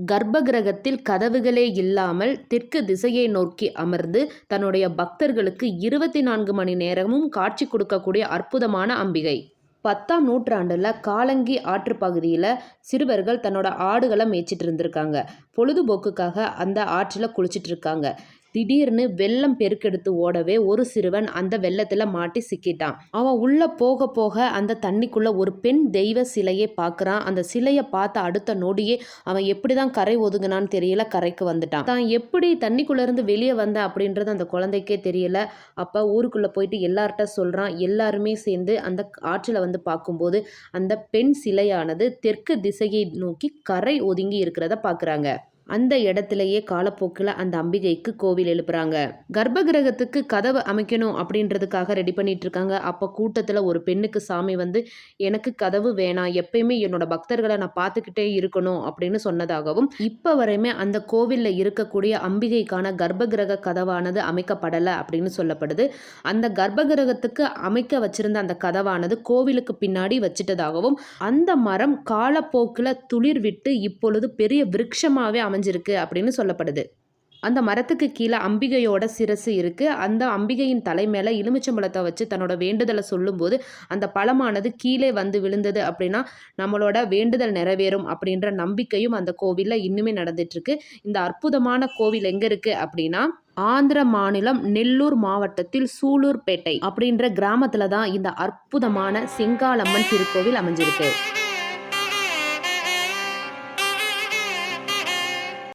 கர்ப்ப கிரகத்தில் கதவுகளே இல்லாமல் தெற்கு திசையை நோக்கி அமர்ந்து தன்னுடைய பக்தர்களுக்கு இருபத்தி நான்கு மணி நேரமும் காட்சி கொடுக்கக்கூடிய அற்புதமான அம்பிகை. பத்தாம் நூற்றாண்டில் காலங்கி ஆற்று பகுதியில் சிறுவர்கள் தன்னோட ஆடுகளை மேய்ச்சிட்டு இருந்திருக்காங்க. பொழுதுபோக்குக்காக அந்த ஆற்றில் குளிச்சிட்டு இருக்காங்க. திடீர்னு வெள்ளம் பெருக்கெடுத்து ஓடவே ஒரு சிறுவன் அந்த வெள்ளத்தில் மாட்டி சிக்கிட்டான். அவன் உள்ளே போக போக அந்த தண்ணிக்குள்ளே ஒரு பெண் தெய்வ சிலையை பார்க்குறான் அந்த சிலையை பார்த்த அடுத்த நொடியே அவன் எப்படி தான் கரை ஒதுங்கினான்னு தெரியல கரைக்கு வந்துட்டான். தான் எப்படி தண்ணிக்குள்ளேருந்து வெளியே வந்த அப்படின்றது அந்த குழந்தைக்கே தெரியல. அப்போ ஊருக்குள்ளே போயிட்டு எல்லார்கிட்ட சொல்கிறான் எல்லாருமே சேர்ந்து அந்த ஆற்றில் வந்து பார்க்கும்போது அந்த பெண் சிலையானது தெற்கு திசையை நோக்கி கரை ஒதுங்கி இருக்கிறத பார்க்குறாங்க அந்த இடத்துலையே காலப்போக்கில் அந்த அம்பிகைக்கு கோவில் எழுப்புறாங்க. கர்ப்ப கிரகத்துக்கு கதவு அமைக்கணும் அப்படின்றதுக்காக ரெடி பண்ணிட்டு இருக்காங்க அப்போ கூட்டத்தில் ஒரு பெண்ணுக்கு சாமி வந்து எனக்கு கதவு வேணாம். எப்பயுமே என்னோட பக்தர்களை நான் பார்த்துக்கிட்டே இருக்கணும் அப்படின்னு சொன்னதாகவும் இப்போ வரையுமே அந்த கோவிலில் இருக்கக்கூடிய அம்பிகைக்கான கர்ப்ப கிரக கதவானது அமைக்கப்படலை அப்படின்னு சொல்லப்படுது. அந்த கர்ப்ப கிரகத்துக்கு அமைக்க வச்சிருந்த அந்த கதவானது கோவிலுக்கு பின்னாடி வச்சிட்டதாகவும் அந்த மரம் காலப்போக்கில் துளிர் விட்டு இப்பொழுது பெரிய விருட்சமாகவே அமைஞ்சிருக்கு அப்படின்னு சொல்லப்படுது. அந்த மரத்துக்கு கீழே அம்பிகையோட சிரசு இருக்குது அந்த அம்பிகையின் தலை மேலே எலுமிச்சம்பழத்தை வச்சு தன்னோட வேண்டுதலை சொல்லும்போது அந்த பழமானது கீழே வந்து விழுந்தது அப்படின்னா நம்மளோட வேண்டுதல் நிறைவேறும் அப்படின்ற நம்பிக்கையும் அந்த கோவிலில் இன்னுமே நடந்துட்டுருக்கு. இந்த அற்புதமான கோவில் எங்கே இருக்குது அப்படின்னா ஆந்திர மாநிலம் நெல்லூர் மாவட்டத்தில் சூலூர்பேட்டை அப்படின்ற கிராமத்தில் தான் இந்த அற்புதமான செங்காலம்மன் திருக்கோவில் அமைஞ்சிருக்கு.